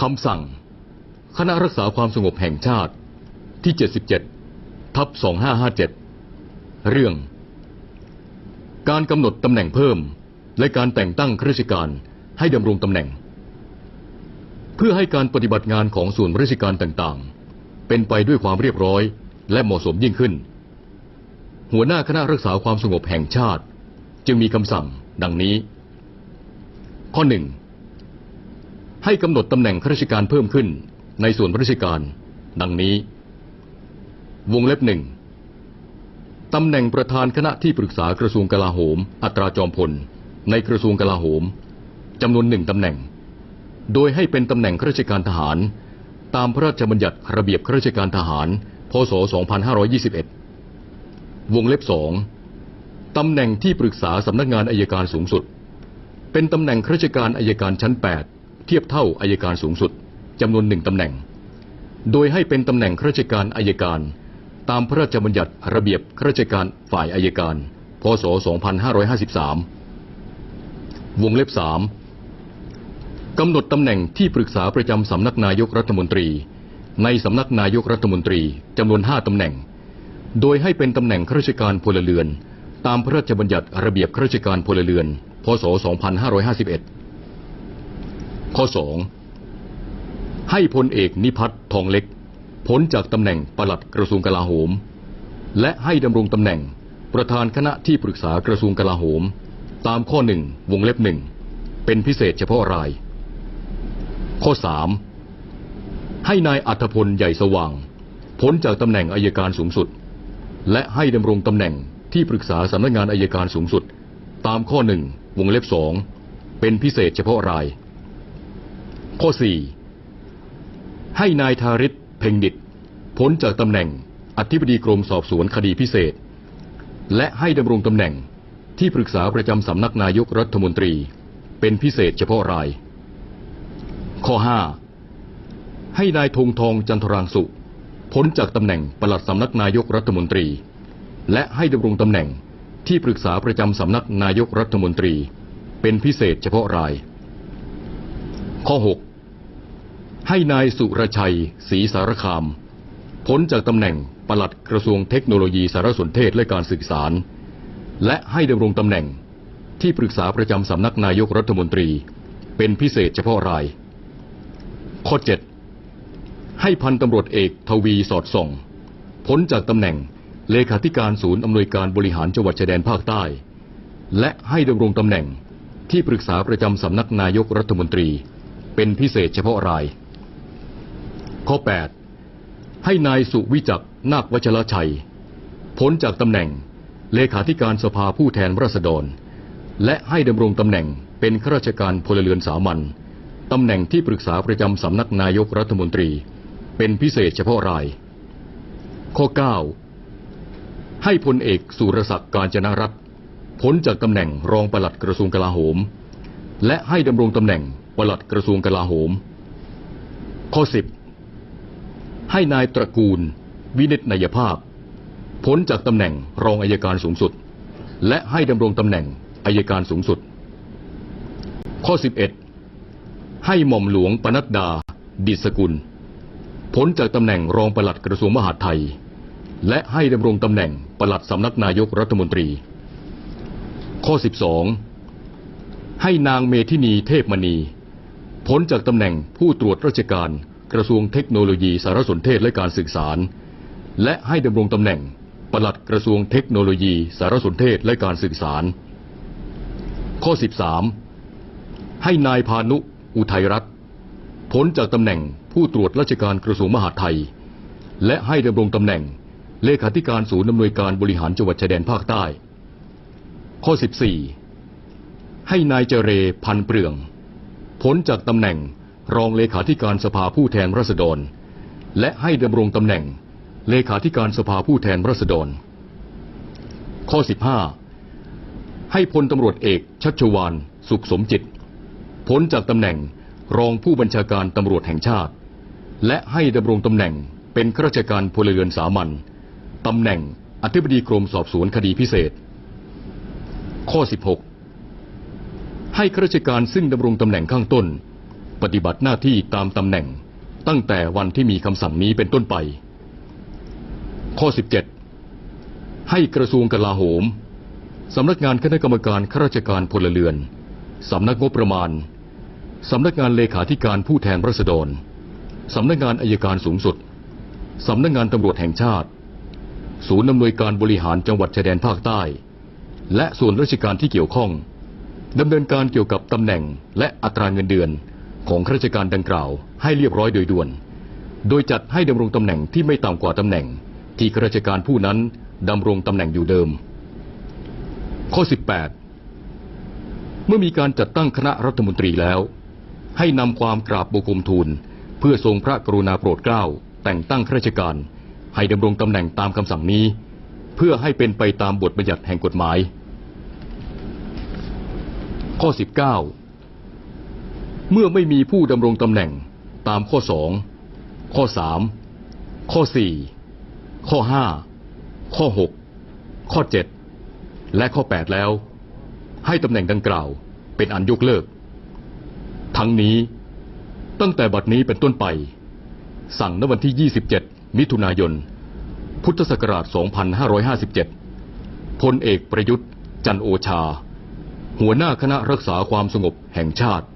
คำสั่ง คณะรักษาความสงบแห่งชาติที่ 77 ทับ 2557 เรื่อง การกำหนดตำแหน่งเพิ่ม และการแต่งตั้งข้าราชการให้ดำรงตำแหน่ง เพื่อให้การปฏิบัติงานของส่วนราชการต่างๆ เป็นไปด้วยความเรียบร้อยและเหมาะสมยิ่งขึ้น หัวหน้าคณะรักษาความสงบแห่งชาติ จึงมีคำสั่งดังนี้ ข้อหนึ่ง ให้กำหนดตำแหน่งข้าราชการเพิ่มขึ้น ในส่วนราชการ ดังนี้ วงเล็บหนึ่งตำแหน่งประธานคณะที่ปรึกษากระทรวงกลาโหม อัตราจอมพล ในกระทรวงกลาโหมจำนวนหนึ่งตำแหน่ง โดยให้เป็นตำแหน่งข้าราชการทหาร ตามพระราชบัญญัติระเบียบข้าราชการทหาร พศ 2521 วงเล็บสองตำแหน่งที่ปรึกษาสำนักงานอายการสูงสุด เป็นตำแหน่งข้าราชการอายการชั้น 8 เทียบเท่าอายการสูงสุดจำนวนหนึ่งตำแหน่ง โดยให้เป็นตำแหน่งข้าราชการอายการ ตามพระราชบัญญัติระเบียบข้าราชการฝ่ายอายการ พศ 2553 วงเล็บสามกำหนดตำแหน่งที่ปรึกษาประจำสำนักนายกรัฐมนตรี ในสำนักนายกรัฐมนตรีจำนวนห้าตำแหน่ง โดยให้เป็นตำแหน่งข้าราชการพลเรือน ตามพระราชบัญญัติระเบียบข้าราชการพลเรือน พศ 2551 ข้อ 2 ให้พลเอกนิพัฒน์ทองเล็กพ้นจากตำแหน่งปลัดกระทรวงกลาโหม และให้ดำรงตำแหน่งประธานคณะที่ปรึกษากระทรวงกลาโหม ตามข้อหนึ่งวงเล็บหนึ่งเป็นพิเศษเฉพาะราย ข้อ 3 ให้นายอัธพลใหญ่สว่าง พ้นจากตำแหน่งอายการสูงสุด และให้ดำรงตำแหน่งที่ปรึกษาสำนักงานอายการสูงสุด ตามข้อหนึ่งวงเล็บสองเป็นพิเศษเฉพาะราย ข้อ 4 ให้นายทาริศเพ่งดิตพ้นจากตำแหน่งอธิบดีกรมสอบสวนคดีพิเศษ และให้ดำรงตำแหน่งที่ปรึกษาประจำสำนักนายกรัฐมนตรี เป็นพิเศษเฉพาะราย ข้อ 5 ให้นายธงทองจันทรางสุพ้นจากตำแหน่งปลัดสำนักนายกรัฐมนตรี และให้ดำรงตำแหน่งที่ปรึกษาประจำสำนักนายกรัฐมนตรี เป็นพิเศษเฉพาะราย ข้อ 6 ให้นายสุรชัยศรีสารคาม พ้นจากตำแหน่งปลัดกระทรวงเทคโนโลยีสารสนเทศและการสื่อสาร และให้ดำรงตำแหน่งที่ปรึกษาประจำสำนักนายกรัฐมนตรี เป็นพิเศษเฉพาะราย ข้อ 7 ให้พันตำรวจเอกทวีสอดส่อง พ้นจากตำแหน่งเลขาธิการศูนย์อำนวยการบริหารจังหวัดชายแดนภาคใต้ และให้ดำรงตำแหน่งที่ปรึกษาประจำสำนักนายกรัฐมนตรี เป็นพิเศษเฉพาะราย ข้อ 8 ให้นายสุวิจักรนาควัชรชัย พ้นจากตำแหน่งเลขาธิการสภาผู้แทนราษฎร และให้ดำรงตำแหน่งเป็นข้าราชการพลเรือนสามัญตำแหน่งที่ปรึกษาประจำสำนักนายกรัฐมนตรี เป็นพิเศษเฉพาะราย ข้อ 9 ให้พลเอกสุรศักดิ์การจนรัตน์พ้นจากตำแหน่งรองปลัดกระทรวงกลาโหม และให้ดำรงตำแหน่ง ปลัดกระทรวงกลาโหม ข้อ 10 ให้นายตระกูล วินิจนายภาพ พ้นจากตำแหน่งรองอายการสูงสุด และให้ดำรงตำแหน่งอายการสูงสุด ข้อ 11 ให้หม่อมหลวงปนัดดา ดิษกุล พ้นจากตำแหน่งรองปลัดกระทรวงมหาดไทย และให้ดำรงตำแหน่งปลัดสำนักนายกรัฐมนตรี ข้อ 12ให้นางเมธินีเทพมณี พ้นจากตำแหน่งผู้ตรวจราชการกระทรวงเทคโนโลยีสารสนเทศและการสื่อสาร และให้ดำรงตำแหน่งปลัดกระทรวงเทคโนโลยี สารสนเทศและการสื่อสาร ข้อ 13 ให้นายพานุอุทัยรัตน์พ้นจากตำแหน่งผู้ตรวจราชการกระทรวงมหาดไทย และให้ดำรงตำแหน่งเลขาธิการศูนย์อำนวยการบริหารจังหวัดชายแดนภาคใต้ ข้อ 14 ให้นายเจเรพันเปลือง พ้นจากตำแหน่งรองเลขาธิการสภาผู้แทนราษฎร และให้ดำรงตำแหน่ง เลขาธิการสภาผู้แทนราษฎร ข้อ 15 ให้พลตำรวจเอกชัชวานสุขสมจิต พ้นจากตำแหน่งรองผู้บัญชาการตำรวจแห่งชาติ และให้ดำรงตำแหน่งเป็นข้าราชการพลเรือนสามัญตำแหน่งอธิบดีกรมสอบสวนคดีพิเศษ ข้อ 16 ให้ข้าราชการซึ่งดำรงตำแหน่งข้างต้น ปฏิบัติหน้าที่ตามตำแหน่ง ตั้งแต่วันที่มีคำสั่งนี้เป็นต้นไป ข้อ 17 ให้กระทรวงกลาโหมสำนักงานคณะกรรมการข้าราชการพลเรือนสำนักงบประมาณสำนักงานเลขาธิการผู้แทนราษฎรสำนักงานอายการสูงสุดสำนักงานตำรวจแห่งชาติ ศูนย์อำนวยการบริหารจังหวัดชายแดนภาคใต้ และส่วนราชการที่เกี่ยวข้อง ดำเนินการเกี่ยวกับตำแหน่งและอัตราเงินเดือนของข้าราชการดังกล่าวให้เรียบร้อยโดยด่วน โดยจัดให้ดำรงตำแหน่งที่ไม่ต่ำกว่าตำแหน่ง ที่ข้าราชการผู้นั้นดำรงตำแหน่งอยู่เดิม ข้อ 18 เมื่อมีการจัดตั้งคณะรัฐมนตรีแล้ว ให้นำความกราบบังคมทูล เพื่อทรงพระกรุณาโปรดเกล้า แต่งตั้งข้าราชการ ให้ดำรงตำแหน่งตามคำสั่งนี้ เพื่อให้เป็นไปตามบทบัญญัติแห่งกฎหมาย ข้อ 19 เมื่อไม่มีผู้ดำรงตำแหน่งตามข้อ 2 ข้อ 3 ข้อ 4 ข้อ 5 ข้อ 6 ข้อ 7 และข้อ 8 แล้ว ให้ตำแหน่งดังกล่าวเป็นอันยกเลิก ทั้งนี้ตั้งแต่บัดนี้เป็นต้นไป สั่งณวันที่ 27 มิถุนายน พุทธศักราช 2557 พลเอกประยุทธ์ จันโอชา หัวหน้าคณะรักษาความสงบแห่งชาติ